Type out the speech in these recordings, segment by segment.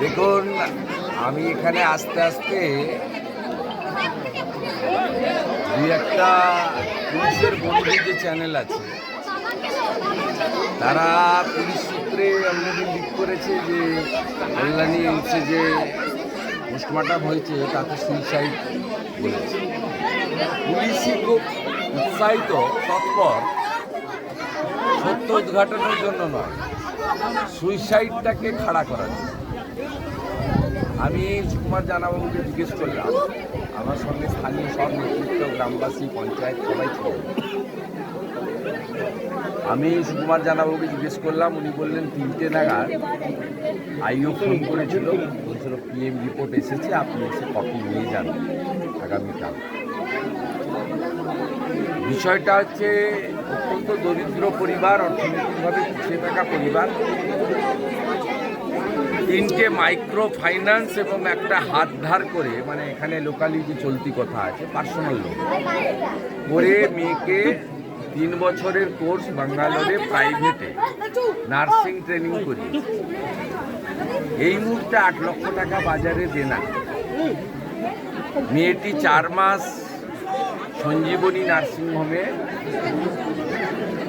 দেখুন, আমি এখানে আস্তে আস্তে দুই একটা পুলিশের বন্ধু যে চ্যানেল আছে। তারা পুলিশ সূত্রে অলরেডি লিক করেছে যে কল্যাণী হচ্ছে যে পোস্টমর্টম হয়েছে, তাতে সুইসাইড বলেছে। পুলিশই খুব উৎসাহিত, তৎপর, সত্য উদ্ঘাটনের জন্য নয় সুইসাইডটাকে খাড়া করার জন্য। আমি সুকুমার জানাবাবুকে জিজ্ঞেস করলাম, আমার সঙ্গে স্থানীয় সব নেতৃত্ব গ্রামবাসী, পঞ্চায়েত সবাই ছিল আমি সুকুমার জানাবাবুকে জিজ্ঞেস করলাম, উনি বললেন, তিনটে নাগাদ আইও ফোন করেছিল, বলছিল পিএম রিপোর্ট এসেছে, আপনি এসে কপি নিয়ে যান আগামীকাল। বিষয়টা হচ্ছে অত্যন্ত দরিদ্র পরিবার, অর্থনৈতিকভাবে পিছিয়ে থাকা পরিবার। তিনটে মাইক্রো ফাইন্যান্স এবং একটা হাত ধার করে মানে এখানে লোকালি যে চলতি কথা আছে পার্সোনাল লোন করে মেয়েকে তিন বছরের কোর্স বাঙ্গালোরে প্রাইভেটে নার্সিং ট্রেনিং করি এই মুহূর্তে আট লক্ষ টাকা বাজারে দেনা। মেয়েটি চার মাস সঞ্জীবনী নার্সিংহোমে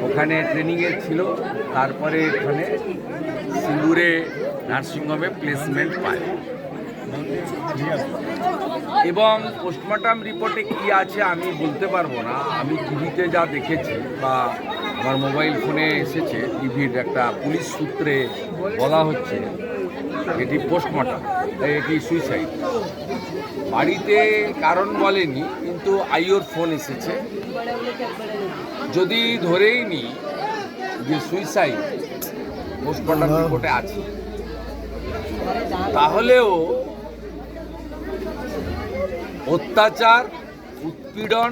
ওখানে ট্রেনিংয়ে ছিল। তারপরে এখানে সিঙ্গুরে নার্সিংহোমে প্লেসমেন্ট পায়। এবং পোস্টমর্টম রিপোর্টে কি আছে আমি বলতে পারব না। আমি টিভিতে যা দেখেছি বা আমার মোবাইল ফোনে এসেছে, টিভির একটা পুলিশ সূত্রে বলা হচ্ছে। এটি পোস্টমর্টম এটি সুইসাইড বাড়িতে কারণ বলেনি কিন্তু আইওর ফোন এসেছে। যদি ধরেই নি যে সুইসাইড পোস্টমর্টম রিপোর্টে আছে তাহলেও অত্যাচার উৎপীড়ন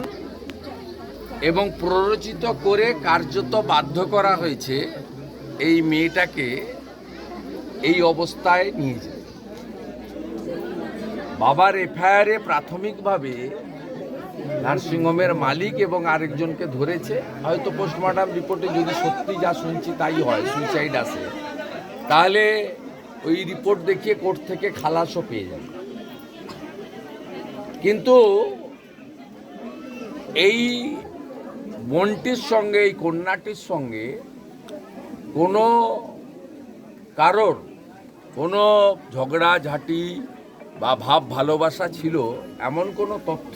এবং প্ররোচিত করে কার্যত বাধ্য করা হয়েছে এই মেয়েটাকে এই অবস্থায় নিয়ে যায়। বাবার এফআইআরে প্রাথমিকভাবে নার্সিংহোমের মালিক এবং আরেকজনকে ধরেছে। হয়তো পোস্টমর্টম রিপোর্টে যদি সত্যি যা শুনছি তাই হয় সুইসাইড আসে তাহলে ওই রিপোর্ট দেখিয়ে কোর্ট থেকে খালাসও পেয়ে যাবে। কিন্তু এই বোনটির সঙ্গে, এই কন্যাটির সঙ্গে কোনো কারোর কোনো ঝগড়াঝাটি বা ভাব ভালোবাসা ছিল, এমন কোনো তথ্য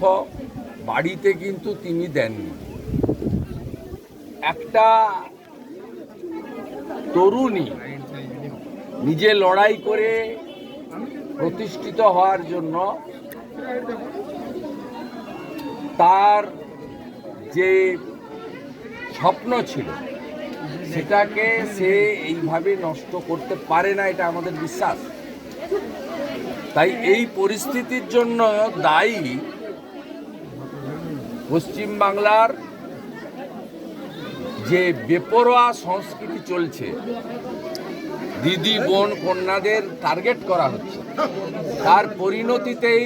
বাড়িতে কিন্তু তিনি দেননি। একটা তরুণী নিজে লড়াই করে প্রতিষ্ঠিত হওয়ার জন্য তার যে স্বপ্ন ছিল সেটাকে সে এইভাবে নষ্ট করতে পারে না, এটা আমাদের বিশ্বাস। তাই এই পরিস্থিতির জন্য দায়ী পশ্চিমবাংলার যে বেপরোয়া সংস্কৃতি চলছে, দিদি, বোন, কন্যাদের টার্গেট করা হচ্ছে, তার পরিণতিতেই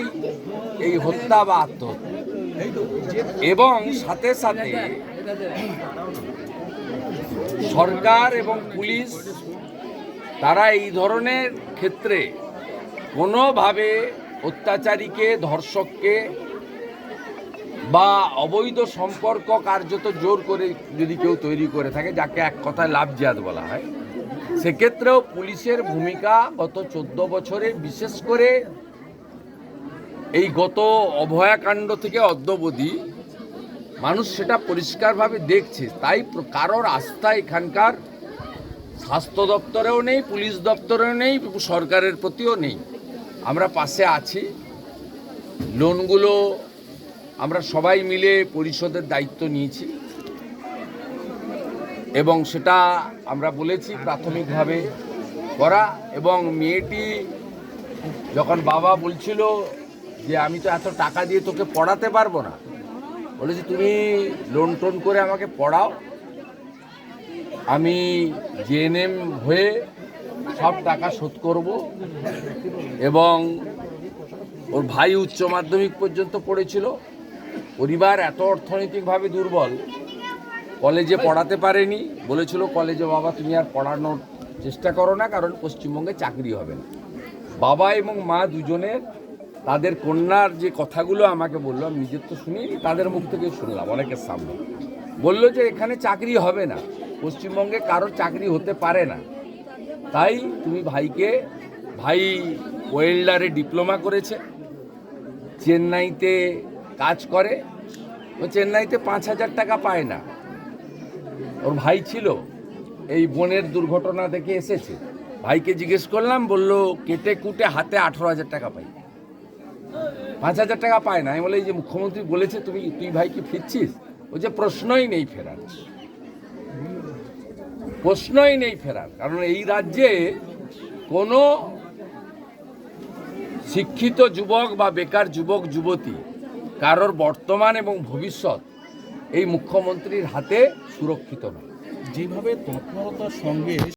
এই হত্যা বা আত্মহত্যা। এবং সাথে সাথে সরকার এবং পুলিশ, তারা এই ধরনের ক্ষেত্রে কোনোভাবে অত্যাচারীকে, ধর্ষককে বা অবৈধ সম্পর্ক কার্যত জোর করে যদি কেউ তৈরি করে থাকে, যাকে এক কথায় লাভ জিয়াদ বলা হয়, সেক্ষেত্রেও পুলিশের ভূমিকা গত চোদ্দ বছরে বিশেষ করে এই গত অভয়াকাণ্ড থেকে অদ্যবধি মানুষ সেটা পরিষ্কারভাবে দেখছে। তাই কারোর আস্থা এখানকার স্বাস্থ্য দপ্তরেও নেই, পুলিশ দপ্তরেও নেই, সরকারের প্রতিও নেই। আমরা পাশে আছি। লোনগুলো আমরা সবাই মিলে পরিশোধের দায়িত্ব নিয়েছি। এবং সেটা আমরা বলেছি প্রাথমিকভাবে করা। এবং মেয়েটি যখন বাবা বলছিল যে, আমি তো এত টাকা দিয়ে তোকে পড়াতে পারব না। বলেছি, তুমি লোন টোন করে আমাকে পড়াও। আমি জেএনএম হয়ে সব টাকা শোধ করব এবং ওর ভাই উচ্চ মাধ্যমিক পর্যন্ত পড়েছিল। পরিবার এত অর্থনৈতিকভাবে দুর্বল, কলেজে পড়াতে পারেনি। বলেছিল, কলেজে বাবা, তুমি আর পড়ানোর চেষ্টা করো না, কারণ পশ্চিমবঙ্গে চাকরি হবে না। বাবা এবং মা দুজনের তাদের কন্যার যে কথাগুলো আমাকে বলল, আমি নিজের তো শুনিনি, তাদের মুখ থেকে শুনলাম, অনেকের সামনে। বলল যে, এখানে চাকরি হবে না। পশ্চিমবঙ্গে কারও চাকরি হতে পারে না। তাই তুমি ভাইকে, ভাই ওয়েল্ডারে ডিপ্লোমা করেছে, চেন্নাইতে কাজ করে, ও চেন্নাইতে পাঁচ হাজার টাকা পায় না। ওর ভাই ছিল, এই বনের দুর্ঘটনা দেখে এসেছে। ভাইকে জিজ্ঞেস করলাম, বলল, কেটে কুটে হাতে আঠেরো হাজার টাকা পাই। পাঁচ হাজার টাকা পায় না। আমি বলে এই যে মুখ্যমন্ত্রী বলেছে, তুমি, তুই ভাই কি ফিরছিস? ও যে, প্রশ্নই নেই ফেরার। প্রশ্নই নেই ফেরার। কারণ এই রাজ্যে কোনো শিক্ষিত যুবক বা বেকার যুবক, যুবতী, কারোর বর্তমান এবং ভবিষ্যৎ এই মুখ্যমন্ত্রীর হাতে সুরক্ষিত নয়। যেভাবে তৎপরতার সঙ্গে